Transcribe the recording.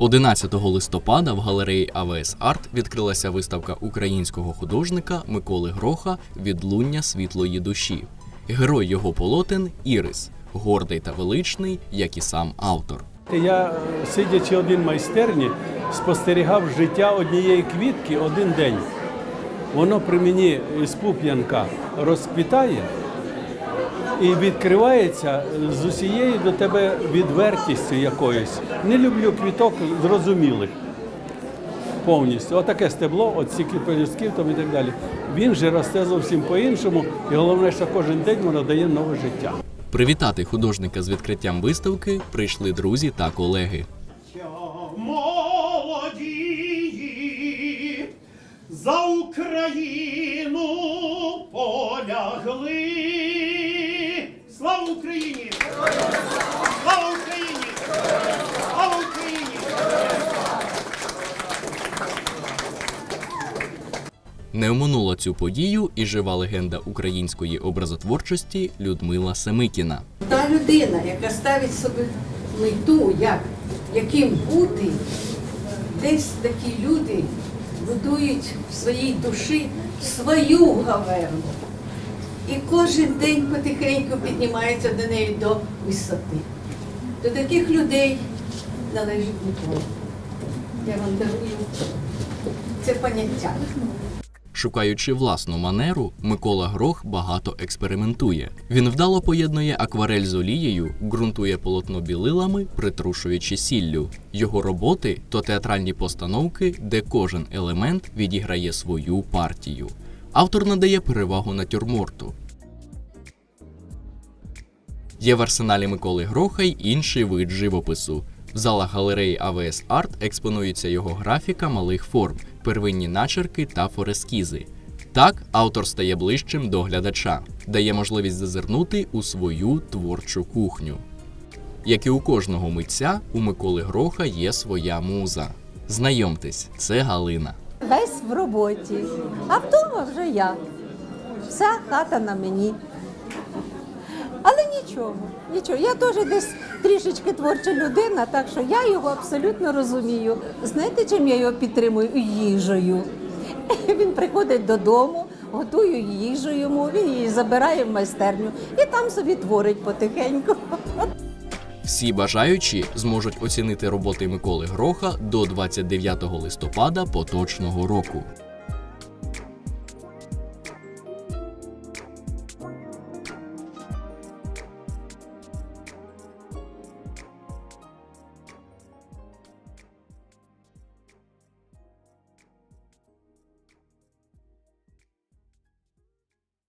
11 листопада в галереї АВС Арт відкрилася виставка українського художника Миколи Гроха Відлуння світлої душі. Герой його полотен Ірис, гордий та величний, як і сам автор. Я, сидячи один майстерні, спостерігав життя однієї квітки один день. Воно при мені з пуп'янка розквітає і відкривається з усією до тебе відвертістю якоюсь. Не люблю квіток зрозумілих повністю. Отаке стебло, от стільки пелюстків там і так далі. Він же росте зовсім по-іншому, і головне, що кожен день воно дає нове життя. Привітати художника з відкриттям виставки прийшли друзі та колеги. молоді за Україну полягли. Слава Україні! Слава Україні! Слава Україні! Не оминула цю подію і жива легенда української образотворчості Людмила Семикіна. Та людина, яка ставить собі мету, як, яким бути, десь такі люди будують в своїй душі свою гаверну. І кожен день потихеньку піднімаються до неї до висоти. До таких людей належить Микола. Я вам дарую це поняття. Шукаючи власну манеру, Микола Грох багато експериментує. Він вдало поєднує акварель з олією, ґрунтує полотно білилами, притрушуючи сіллю. Його роботи то театральні постановки, де кожен елемент відіграє свою партію. Автор надає перевагу натюрморту. Є в арсеналі Миколи Гроха й інший вид живопису. В залах галереї АВС Арт експонується його графіка малих форм, первинні начерки та форескізи. Так, автор стає ближчим до глядача, дає можливість зазирнути у свою творчу кухню. Як і у кожного митця, у Миколи Гроха є своя муза. Знайомтесь, це Галина. Весь в роботі, а вдома вже я. Вся хата на мені. Але нічого, нічого. Я теж десь трішечки творча людина, так що я його абсолютно розумію. Знаєте, чим я його підтримую? Їжею. Він приходить додому, готую їжу йому, він її забирає в майстерню і там собі творить потихеньку. Всі бажаючі зможуть оцінити роботи Миколи Гроха до 29 листопада поточного року.